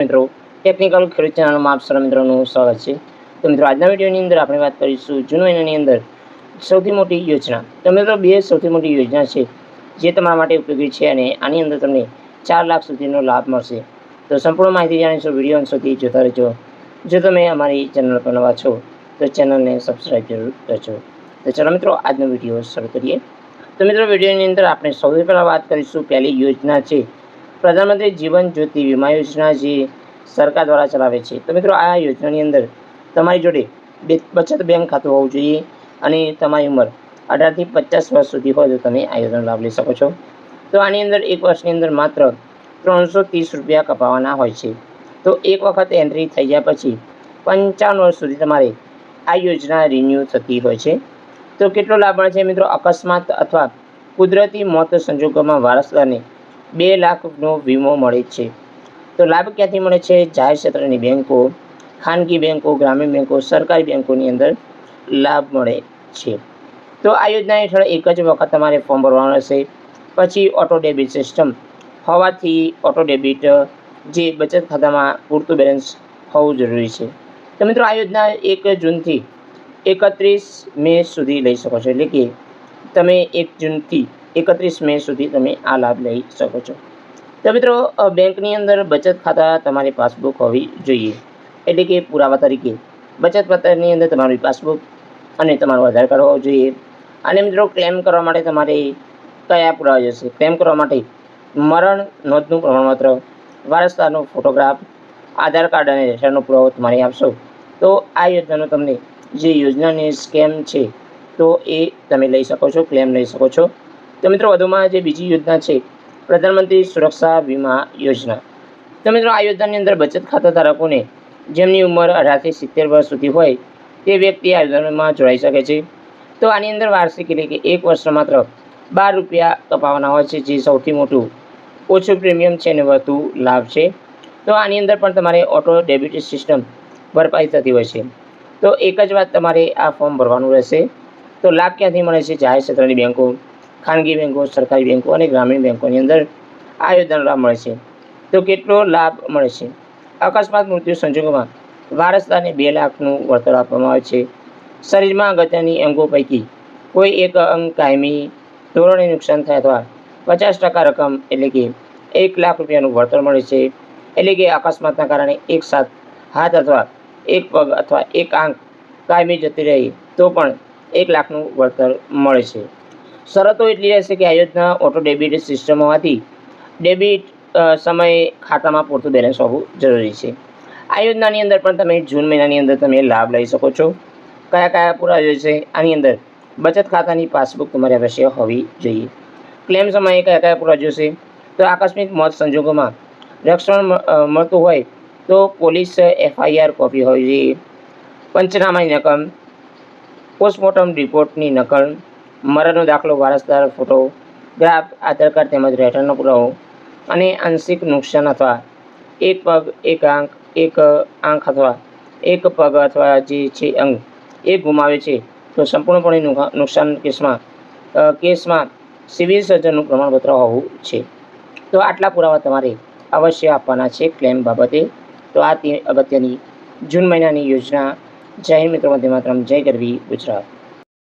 મિત્રો ટેકનિકલ ખેડૂત ચેનલમાં આપ સર્વ મિત્રોનું સ્વાગત છે. તો મિત્રો, આજના વિડીયોની અંદર આપણે વાત કરીશું જૂન મહિનાની અંદર સૌથી મોટી યોજના. તો મિત્રો, બે સૌથી મોટી યોજના છે જે તમારા માટે ઉપયોગી છે અને આની અંદર તમને ચાર લાખ સુધીનો લાભ મળશે. તો સંપૂર્ણ માહિતી જાણીશું, વીડિયો સુધી જોતા રહેજો. જો તમે અમારી ચેનલ પર નવા છો, તો ચેનલને સબસ્ક્રાઈબ જરૂર કરજો. તો ચાલો મિત્રો, આજનો વીડિયો શરૂ કરીએ. તો મિત્રો, વિડીયોની અંદર આપણે સૌથી પહેલાં વાત કરીશું, પહેલી યોજના છે પ્રધાનમંત્રી જીવન જ્યોતિ વીમા યોજના જે સરકાર દ્વારા ચલાવે છે. તો મિત્રો, આ યોજનાની અંદર તમારી જોડે બચત બેંક ખાતું હોવું જોઈએ અને તમારી ઉંમર અઢારથી પચાસ વર્ષ સુધી હોય તો તમે આ યોજનાનો લાભ લઈ શકો છો. તો આની અંદર એક વર્ષની અંદર માત્ર ત્રણસો ત્રીસ રૂપિયા કપાવવાના હોય છે. તો એક વખત એન્ટ્રી થઈ ગયા પછી પંચાવન વર્ષ સુધી તમારે આ યોજના રિન્યૂ થતી હોય છે. તો કેટલો લાભ મળે છે મિત્રો? અકસ્માત અથવા કુદરતી મોત સંજોગોમાં વારસદારને બે લાખનો વીમો મળે છે. તો લાભ ક્યાંથી મળે છે? જાહેર ક્ષેત્રની બેન્કો ખાનગી બેન્કો ગ્રામીણ બેન્કો સરકારી બેન્કોની અંદર લાભ મળે છે. તો આ યોજના હેઠળ એક જ વખત તમારે ફોર્મ ભરવાનું રહેશે. પછી ઓટો ડેબિટ સિસ્ટમ હોવાથી ઓટો ડેબિટ જે બચત ખાતામાં પૂરતું બેલેન્સ હોવું જરૂરી છે. તો મિત્રો, આ યોજના એક જૂનથી એકત્રીસ મે સુધી લઈ શકો છો. એટલે કે તમે એક જૂનથી એકત્રીસ મે સુધી તમે આ લાભ લઈ શકો છો. તો મિત્રો બેંકની અંદર બચત ખાતા તમારી પાસબુક હોવી જોઈએ. એટલે કે પુરાવા તરીકે. બચત ખાતાની અંદર તમારી પાસબુક અને તમારું આધાર કાર્ડ હોવું જોઈએ. અને મિત્રો, ક્લેમ કરવા માટે તમારે કયા પુરાવા જશે ક્લેમ કરવા માટે મરણ નોંધનું પ્રમાણપત્ર, વારસદારનો ફોટોગ્રાફ, આધાર કાર્ડ અને રેશનનો પુરાવો તમારે આપશો. તો આ યોજનાનો તમને જે યોજનાની સ્કેમ છે, તો એ તમે લઈ શકો છો, ક્લેમ લઈ શકો છો. તો મિત્રો, વધુમાં જે બીજી યોજના છે, પ્રધાનમંત્રી સુરક્ષા વીમા યોજના. તો મિત્રો, આ યોજનાની અંદર બચત ખાતા ધારકોને જેમની ઉંમર અઢારથી સિત્તેર વર્ષ સુધી હોય, તે વ્યક્તિ આ યોજનામાં જોડાઈ શકે છે. તો આની અંદર વાર્ષિક એટલે કે એક વર્ષમાં માત્ર બાર રૂપિયા કપાવવાના હોય છે, જે સૌથી મોટું ઓછું પ્રીમિયમ છે અને વધુ લાભ છે. તો આની અંદર પણ તમારે ઓટો ડેબિટ સિસ્ટમ ભરપાઈ થતી હોય છે. તો એક જ વાત તમારે આ ફોર્મ ભરવાનું રહેશે. તો લાભ ક્યાંથી મળે છે? જાહેર ક્ષેત્રની બેન્કો ખાનગી બેન્કો સરકારી બેન્કો અને ગ્રામીણ બેન્કોની અંદર આ યોજનાનો લાભ મળે છે. તો કેટલો લાભ મળે છે? અકસ્માત મૃત્યુ સંજોગોમાં વારસદારને બે લાખનું વળતર આપવામાં આવે છે. શરીરમાં અગત્યની અંગો પૈકી કોઈ એક અંગ કાયમી ધોરણે નુકસાન થાય અથવા પચાસ ટકા રકમ એટલે કે એક લાખ રૂપિયાનું વળતર મળે છે. એટલે કે અકસ્માતના કારણે એક સાથ હાથ અથવા એક પગ અથવા એક આંખ કાયમી જતી રહી તો પણ એક લાખનું વળતર મળે છે. શરતો એટલી રહેશે કે આ ઓટો ડેબિટ સિસ્ટમ હોવાથી ડેબિટ સમયે ખાતામાં પૂરતું બેલેન્સ હોવું જરૂરી છે. આ યોજનાની અંદર પણ તમે જૂન મહિનાની અંદર તમે લાભ લઈ શકો છો. કયા કયા પુરાવા છે? આની અંદર બચત ખાતાની પાસબુક તમારે અવશ્ય હોવી જોઈએ. ક્લેમ સમયે કયા કયા પૂરા જોશે? તો આકસ્મિક મોત સંજોગોમાં રક્ષણ મળતું હોય તો પોલીસ એફઆઈઆર કોપી હોવી જોઈએ. પંચનામાની નકલ પોસ્ટમોર્ટમ રિપોર્ટની નકલ મરણનો દાખલો વારસદાર ફોટો, ગ્રાફ, આધાર કાર્ડ તેમજ રહેઠાણનો પુરાવો અને આંશિક નુકસાન અથવા એક પગ, એક આંખ એક આંખ અથવા એક પગ અથવા જે છે અંગ એ ગુમાવે છે, તો સંપૂર્ણપણે નુકસાન કેસમાં કેસમાં સિવિલ સર્જનનું પ્રમાણપત્ર હોવું છે. તો આટલા પુરાવા તમારે અવશ્ય આપવાના છે ક્લેમ બાબતે. તો આ તે અગત્યની જૂન મહિનાની યોજના. જાહેર મિત્રો મધ્ય માત્રમ, જય ગરવી ગુજરાત.